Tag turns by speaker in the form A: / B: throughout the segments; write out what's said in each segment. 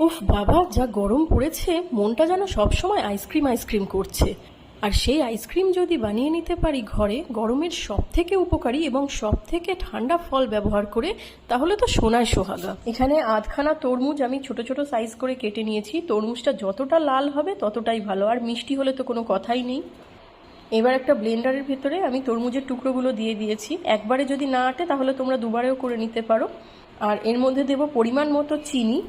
A: উফ বাবা, যা গরম পড়েছে, মনটা যেন সবসময় আইসক্রিম আইসক্রিম করছে। আর সেই আইসক্রিম যদি বানিয়ে নিতে পারি ঘরে, গরমের সব থেকে উপকারী এবং সব থেকে ঠান্ডা ফল ব্যবহার করে, তাহলে তো সোনায় সোহাগা। এখানে আধখানা তরমুজ আমি ছোট ছোট সাইজ করে কেটে নিয়েছি। তরমুজটা যতটা লাল হবে, ততটাই ভালো। আর মিষ্টি হলে তো কোনো কথাই নেই। এবার একটা ব্লেন্ডারের ভেতরে আমি তরমুজের টুকরোগুলো দিয়ে দিয়েছি। একবারে যদি না আটে, তাহলে তোমরা দুবারেও করে নিতে পারো। আর এর মধ্যে দেবো পরিমাণ মতো চিনি।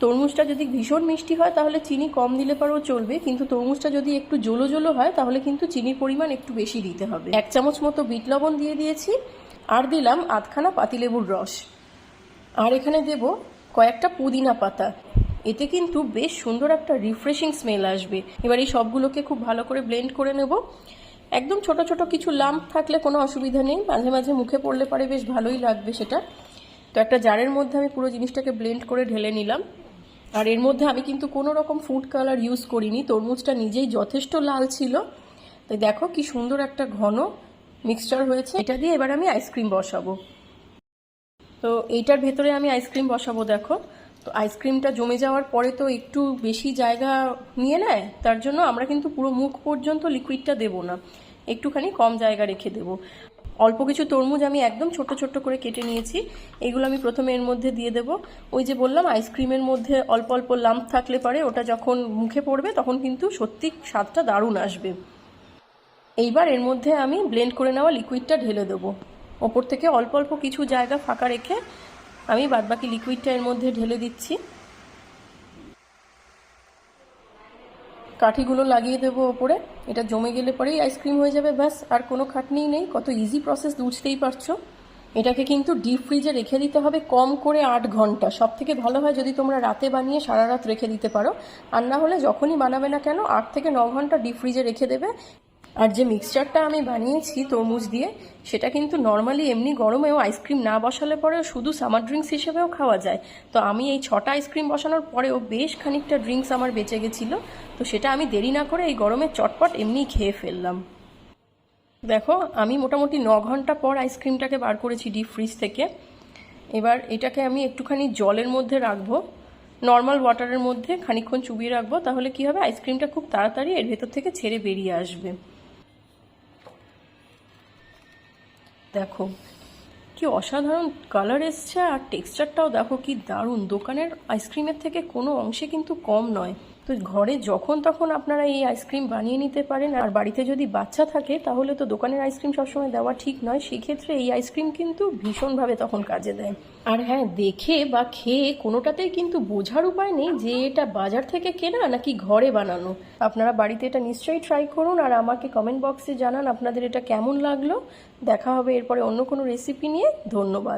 A: তরমুজটা যদি ভীষণ মিষ্টি হয়, তাহলে চিনি কম দিলে পারেও চলবে। কিন্তু তরমুজটা যদি একটু জলো জলো হয়, তাহলে কিন্তু চিনির পরিমাণ একটু বেশি দিতে হবে। এক চামচ মতো বিট লবণ দিয়ে দিয়েছি, আর দিলাম আধখানা পাতিলেবুর রস। আর এখানে দেব কয়েকটা পুদিনা পাতা। এতে কিন্তু বেশ সুন্দর একটা রিফ্রেশিং স্মেল আসবে। এবার এই সবগুলোকে খুব ভালো করে ব্লেন্ড করে নেব। একদম ছোট ছোট কিছু লাম্প থাকলে কোনো অসুবিধা নেই। মাঝে মাঝে মুখে পড়লে পারে বেশ ভালোই লাগবে সেটা। তো একটা জারের মধ্যে আমি পুরো জিনিসটাকে ব্লেন্ড করে ঢেলে নিলাম। আর এর মধ্যে আমি কিন্তু কোনো রকম ফুড কালার ইউজ করিনি। তরমুজটা নিজেই যথেষ্ট লাল ছিল। তাই দেখো কি সুন্দর একটা ঘন মিক্সচার হয়েছে। এটা দিয়ে এবার আমি আইসক্রিম বসাবো। তো এইটার ভেতরে আমি আইসক্রিম বসাবো দেখো। তো আইসক্রিমটা জমে যাওয়ার পরে তো একটু বেশি জায়গা নিয়ে নেয়, তার জন্য আমরা কিন্তু পুরো মুখ পর্যন্ত লিকুইডটা দেবো না। একটুখানি কম জায়গা রেখে দেবো। অল্প কিছু তরমুজ আমি একদম ছোট ছোট করে কেটে নিয়েছি। এগুলো আমি প্রথমে এর মধ্যে দিয়ে দেবো। ওই যে বললাম আইসক্রিমের মধ্যে অল্প অল্প লাম্প থাকলে পারে ওটা যখন মুখে পড়বে তখন কিন্তু সত্যি স্বাদটা দারুণ আসবে। এইবার এর মধ্যে আমি ব্লেন্ড করে নেওয়া লিকুইডটা ঢেলে দেবো। ওপর থেকে অল্প অল্প কিছু জায়গা ফাঁকা রেখে আমি বাদবাকি লিকুইডটা এর মধ্যে ঢেলে দিচ্ছি। কাঠিগুলো লাগিয়ে দেবো ওপরে। এটা জমে গেলে পরেই আইসক্রিম হয়ে যাবে, ব্যাস। আর কোনো খাটনিই নেই। কত ইজি প্রসেস বুঝতেই পারছ। এটাকে কিন্তু ডিপ ফ্রিজে রেখে দিতে হবে কম করে আট ঘণ্টা। সব থেকে ভালো হয় যদি তোমরা রাতে বানিয়ে সারা রাত রেখে দিতে পারো। আর না হলে যখনই বানাবে না কেন, আট থেকে ন ঘণ্টা ডিপ ফ্রিজে রেখে দেবে। আর যে মিক্সচারটা আমি বানিয়েছি তরমুজ দিয়ে, সেটা কিন্তু নর্মালি এমনি গরমেও আইসক্রিম না বসালে পরেও শুধু সামার ড্রিঙ্কস হিসেবেও খাওয়া যায়। তো আমি এই ছটা আইসক্রিম বসানোর পরেও বেশ খানিকটা ড্রিঙ্কস আমার বেঁচে গেছিল। তো সেটা আমি দেরি না করে এই গরমে চটপট এমনি খেয়ে ফেললাম। দেখো, আমি মোটামুটি ন ঘণ্টা পর আইসক্রিমটাকে বার করেছি ডিপ ফ্রিজ থেকে। এবার এটাকে আমি একটুখানি জলের মধ্যে রাখব। নর্মাল ওয়াটারের মধ্যে খানিকক্ষণ চুবিয়ে রাখব, তাহলে কি হবে? আইসক্রিমটা খুব তাড়াতাড়ি এর ভেতর থেকে ছেড়ে বেরিয়ে আসবে। দেখো। কি অসাধারণ কালার এসছে আর টেক্সচারটাও দেখো কি দারুণ। দোকানের আইসক্রিমের থেকে কোনো অংশে কিন্তু কম নয়। তো ঘরে যখন তখন আপনারা এই আইসক্রিম বানিয়ে নিতে পারেন। আর বাড়িতে যদি বাচ্চা থাকে, তাহলে তো দোকানের আইসক্রিম সবসময় দেওয়া ঠিক নয়। সেক্ষেত্রে এই আইসক্রিম কিন্তু ভীষণভাবে তখন কাজে দেয়। আর হ্যাঁ দেখে বা খেয়ে কোনোটাতেই কিন্তু বোঝার উপায় নেই যে এটা বাজার থেকে কেনা নাকি ঘরে বানানো। আপনারা বাড়িতে এটা নিশ্চয়ই ট্রাই করুন আর আমাকে কমেন্ট বক্সে জানান আপনাদের এটা কেমন লাগল। দেখা হবে এরপরে অন্য কোনো রেসিপি নিয়ে। ধন্যবাদ।